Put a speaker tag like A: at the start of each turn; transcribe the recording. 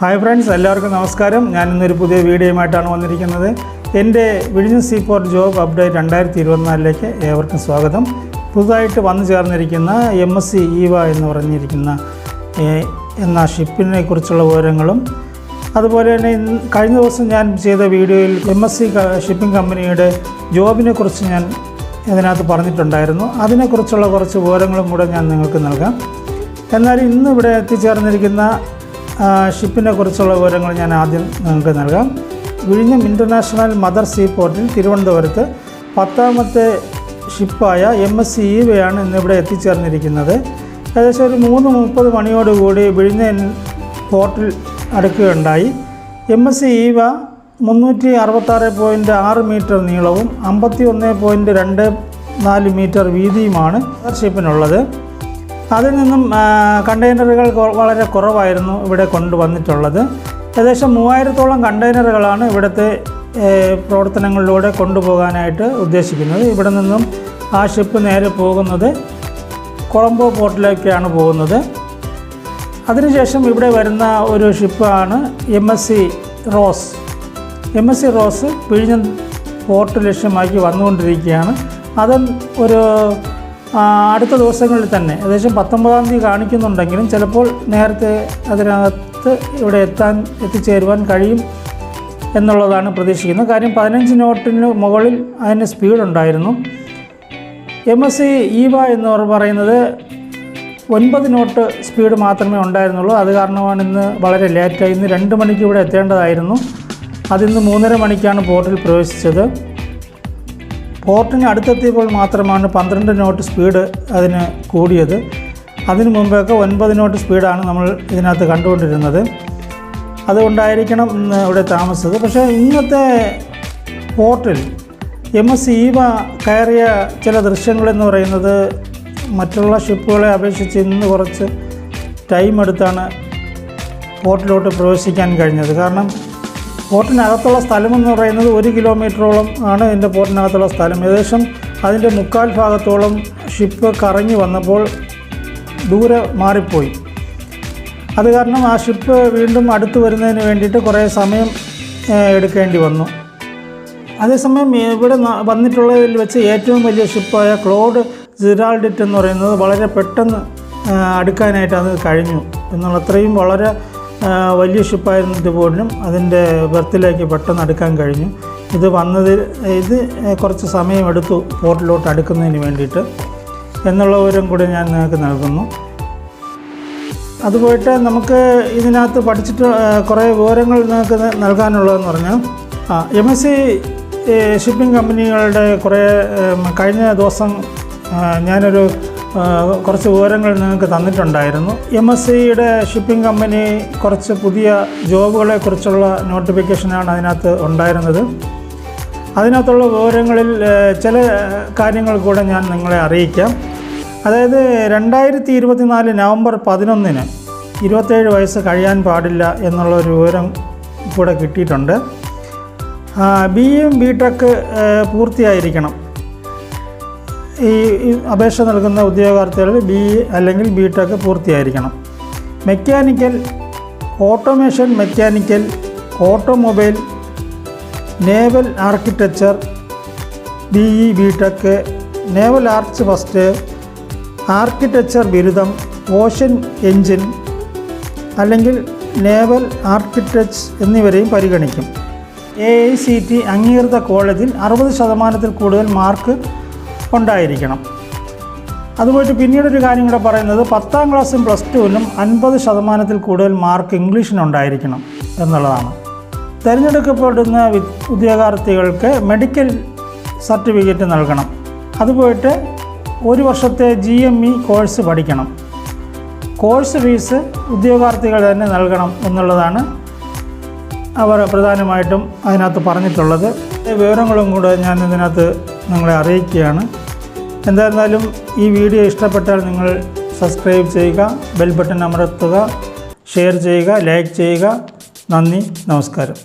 A: Hi friends എല്ലാവർക്കും നമസ്കാരം. ഞാൻ ഇന്നൊരു പുതിയ വീഡിയോയുമായിട്ടാണ് വന്നിരിക്കുന്നത്. എന്റെ വിഴിഞ്ഞം സീപോർട്ട് ജോബ് അപ്ഡേറ്റ് രണ്ടായിരത്തി ഇരുപത്തിനാലിലേക്ക് ഏവർക്കും സ്വാഗതം. പുതുതായിട്ട് വന്നു ചേർന്നിരിക്കുന്ന എം എസ് സി ഈവ എന്ന് പറഞ്ഞിരിക്കുന്ന എന്ന ഷിപ്പിനെ കുറിച്ചുള്ള വിവരങ്ങളും അതുപോലെ തന്നെ കഴിഞ്ഞ ദിവസം ഞാൻ ചെയ്ത വീഡിയോയിൽ എം എസ് സി ഷിപ്പിംഗ് കമ്പനിയുടെ ജോബിനെ കുറിച്ച് ഞാൻ ഇതിനകത്ത് പറഞ്ഞിട്ടുണ്ടായിരുന്നു. അതിനെക്കുറിച്ചുള്ള കുറച്ച് വിവരങ്ങളും കൂടെ ഞാൻ നിങ്ങൾക്ക് നൽകാം. എന്നാൽ ഇന്ന് ഇവിടെ എത്തിച്ചേർന്നിരിക്കുന്ന ഷിപ്പിനെ കുറിച്ചുള്ള വിവരങ്ങൾ ഞാൻ ആദ്യം നിങ്ങൾക്ക് നൽകാം. വിഴിഞ്ഞം ഇന്റർനാഷണൽ മദർ സീ പോർട്ടിൽ തിരുവനന്തപുരത്ത് പത്താമത്തെ ഷിപ്പായ എം എസ് സി ഇവയാണ് ഇന്നിവിടെ എത്തിച്ചേർന്നിരിക്കുന്നത്. ഏകദേശം ഒരു മൂന്ന് മുപ്പത് മണിയോടുകൂടി വിഴിഞ്ഞ പോർട്ടിൽ അടുക്കുകയുണ്ടായി. എം എസ് സി ഈവ മുന്നൂറ്റി അറുപത്താറ് പോയിന്റ് ആറ് മീറ്റർ നീളവും അമ്പത്തി ഒന്ന് പോയിന്റ് രണ്ട് നാല് മീറ്റർ വീതിയുമാണ് ഷിപ്പിനുള്ളത്. അതിൽ നിന്നും കണ്ടെയ്നറുകൾ വളരെ കുറവായിരുന്നു ഇവിടെ കൊണ്ടുവന്നിട്ടുള്ളത്. ഏകദേശം മൂവായിരത്തോളം കണ്ടെയ്നറുകളാണ് ഇവിടുത്തെ പ്രവർത്തനങ്ങളിലൂടെ കൊണ്ടുപോകാനായിട്ട് ഉദ്ദേശിക്കുന്നത്. ഇവിടെ നിന്നും ആ ഷിപ്പ് നേരെ പോകുന്നത് കൊളംബോ പോർട്ടിലേക്കാണ് പോകുന്നത്. അതിനുശേഷം ഇവിടെ വരുന്ന ഒരു ഷിപ്പാണ് M S C Rose. M S C Rose പിഴിഞ്ഞ port ലക്ഷ്യമാക്കി വന്നുകൊണ്ടിരിക്കുകയാണ്. അതും ഒരു അടുത്ത ദിവസങ്ങളിൽ തന്നെ. ഏകദേശം പത്തൊമ്പതാം തീയതി കാണിക്കുന്നുണ്ടെങ്കിലും ചിലപ്പോൾ നേരത്തെ അതിനകത്ത് ഇവിടെ എത്താൻ എത്തിച്ചേരുവാൻ കഴിയും എന്നുള്ളതാണ് പ്രതീക്ഷിക്കുന്നത്. കാര്യം പതിനഞ്ച് നോട്ടിന് മുകളിൽ അതിന് സ്പീഡ് ഉണ്ടായിരുന്നു. എം എസ് സി ഈവ എന്ന് പറയുന്നത് ഒൻപത് നോട്ട് സ്പീഡ് മാത്രമേ ഉണ്ടായിരുന്നുള്ളൂ. അത് കാരണമാണ് ഇന്ന് വളരെ ലേറ്റായി ഇന്ന് രണ്ട് മണിക്ക് ഇവിടെ എത്തേണ്ടതായിരുന്നു. അതിന്ന് മൂന്നര മണിക്കാണ് പോർട്ടിൽ പ്രവേശിച്ചത്. പോർട്ടിന് അടുത്തെത്തിയപ്പോൾ മാത്രമാണ് പന്ത്രണ്ട് നോട്ട് സ്പീഡ് അതിന് കൂടിയത്. അതിനു മുമ്പൊക്കെ ഒൻപത് നോട്ട് സ്പീഡാണ് നമ്മൾ ഇതിനകത്ത് കണ്ടുകൊണ്ടിരുന്നത്. അതുകൊണ്ടായിരിക്കണം ഇവിടെ താമസിച്ചത്. പക്ഷേ ഇന്നത്തെ പോർട്ടിൽ എം എസ് ഈവ കയറിയ ചില ദൃശ്യങ്ങളെന്ന് പറയുന്നത് മറ്റുള്ള ഷിപ്പുകളെ അപേക്ഷിച്ച് ഇന്ന് കുറച്ച് ടൈം എടുത്താണ് പോർട്ടിലോട്ട് പ്രവേശിക്കാൻ കഴിഞ്ഞത്. കാരണം പോർട്ടിനകത്തുള്ള സ്ഥലമെന്ന് പറയുന്നത് ഒരു കിലോമീറ്ററോളം ആണ് ഇതിന്റെ പോർട്ടിനകത്തുള്ള സ്ഥലം. ഏകദേശം അതിന്റെ മുക്കാൽ ഭാഗത്തോളം ഷിപ്പ് കറങ്ങി വന്നപ്പോൾ ദൂരെ മാറിപ്പോയി. അത് കാരണം ആ ഷിപ്പ് വീണ്ടും അടുത്ത് വരുന്നതിന് വേണ്ടിയിട്ട് കുറേ സമയം എടുക്കേണ്ടി വന്നു. അതേസമയം ഇവിടെ വന്നിട്ടുള്ളതിൽ വെച്ച് ഏറ്റവും വലിയ ഷിപ്പായ ക്ലോഡ് ജിറാൾഡിറ്റ് എന്ന് പറയുന്നത് വളരെ പെട്ടെന്ന് അടുക്കാനായിട്ട് അത് കഴിഞ്ഞു. എന്നുള്ള അത്രയും വളരെ വലിയ ഇത് പോലും അതിന്റെ ബർത്തിലേക്ക് പെട്ടെന്ന് അടുക്കാൻ കഴിഞ്ഞു. ഇത് വന്നത് ഇത് കുറച്ച് സമയമെടുത്തു പോർട്ടിലോട്ട് അടുക്കുന്നതിന് വേണ്ടിയിട്ട്. എന്നുള്ള വിവരം കൂടി ഞാൻ നിങ്ങൾക്ക് നൽകുന്നു. അതുപോയിട്ട് നമുക്ക് ഇതിനകത്ത് പഠിച്ചിട്ട് കുറേ വിവരങ്ങൾ നിങ്ങൾക്ക് നൽകാനുള്ളതെന്ന് പറഞ്ഞാൽ ആ എം എസ് സി ഷിപ്പിംഗ് കമ്പനികളുടെ കുറേ കഴിഞ്ഞ ദിവസം ഞാനൊരു കുറച്ച് വിവരങ്ങൾ നിങ്ങൾക്ക് തന്നിട്ടുണ്ടായിരുന്നു. എം എസ് സിയുടെ ഷിപ്പിംഗ് കമ്പനി കുറച്ച് പുതിയ ജോബുകളെ കുറിച്ചുള്ള നോട്ടിഫിക്കേഷനാണ് അതിനകത്ത് ഉണ്ടായിരുന്നത്. അതിനകത്തുള്ള വിവരങ്ങളിൽ ചില കാര്യങ്ങൾ കൂടെ ഞാൻ നിങ്ങളെ അറിയിക്കാം. അതായത് രണ്ടായിരത്തി ഇരുപത്തിനാല് നവംബർ പതിനൊന്നിന് ഇരുപത്തേഴ് വയസ്സ് കഴിയാൻ പാടില്ല എന്നുള്ള ഒരു വിവരം കൂടെ കിട്ടിയിട്ടുണ്ട്. ബി എം ബി ടെക് പൂർത്തിയായിരിക്കണം. ഈ അപേക്ഷ നൽകുന്ന ഉദ്യോഗാർത്ഥികൾ ബി അല്ലെങ്കിൽ B tech പൂർത്തിയായിരിക്കണം. Mechanical automation mechanical automobile naval architecture B E B tech naval arts first architecture ബിരുദം ഓഷൻ എഞ്ചിൻ അല്ലെങ്കിൽ നേവൽ ആർക്കിടെക്ട്സ് എന്നിവരെയും പരിഗണിക്കും. എ ഐ സി ടി അംഗീകൃത കോളേജിൽ അറുപത് ശതമാനത്തിൽ കൂടുതൽ മാർക്ക് ഉണ്ടായിരിക്കണം അതുപോയിട്ട് പിന്നീടൊരു കാര്യം കൂടെ പറയുന്നത് പത്താം ക്ലാസ്സും പ്ലസ് ടുവിനും അൻപത് ശതമാനത്തിൽ കൂടുതൽ മാർക്ക് ഇംഗ്ലീഷിനുണ്ടായിരിക്കണം എന്നുള്ളതാണ്. തിരഞ്ഞെടുക്കപ്പെടുന്ന ഉദ്യോഗാർത്ഥികൾക്ക് മെഡിക്കൽ സർട്ടിഫിക്കറ്റ് നൽകണം. അതുപോയിട്ട് ഒരു വർഷത്തെ ജി എം ഇ കോഴ്സ് പഠിക്കണം. കോഴ്സ് ഫീസ് ഉദ്യോഗാർത്ഥികൾ തന്നെ നൽകണം എന്നുള്ളതാണ് അവർ പ്രധാനമായിട്ടും അതിനകത്ത് പറഞ്ഞിട്ടുള്ളത്. വിവരങ്ങളും കൂടെ ഞാൻ ഇതിനകത്ത് നിങ്ങളെ അറിയിക്കുകയാണ്. എന്തായിരുന്നാലും ഈ വീഡിയോ ഇഷ്ടപ്പെട്ടാൽ നിങ്ങൾ സബ്സ്ക്രൈബ് ചെയ്യുക ബെൽ ബട്ടൺ അമർത്തുക ഷെയർ ചെയ്യുക ലൈക്ക് ചെയ്യുക. നന്ദി നമസ്കാരം.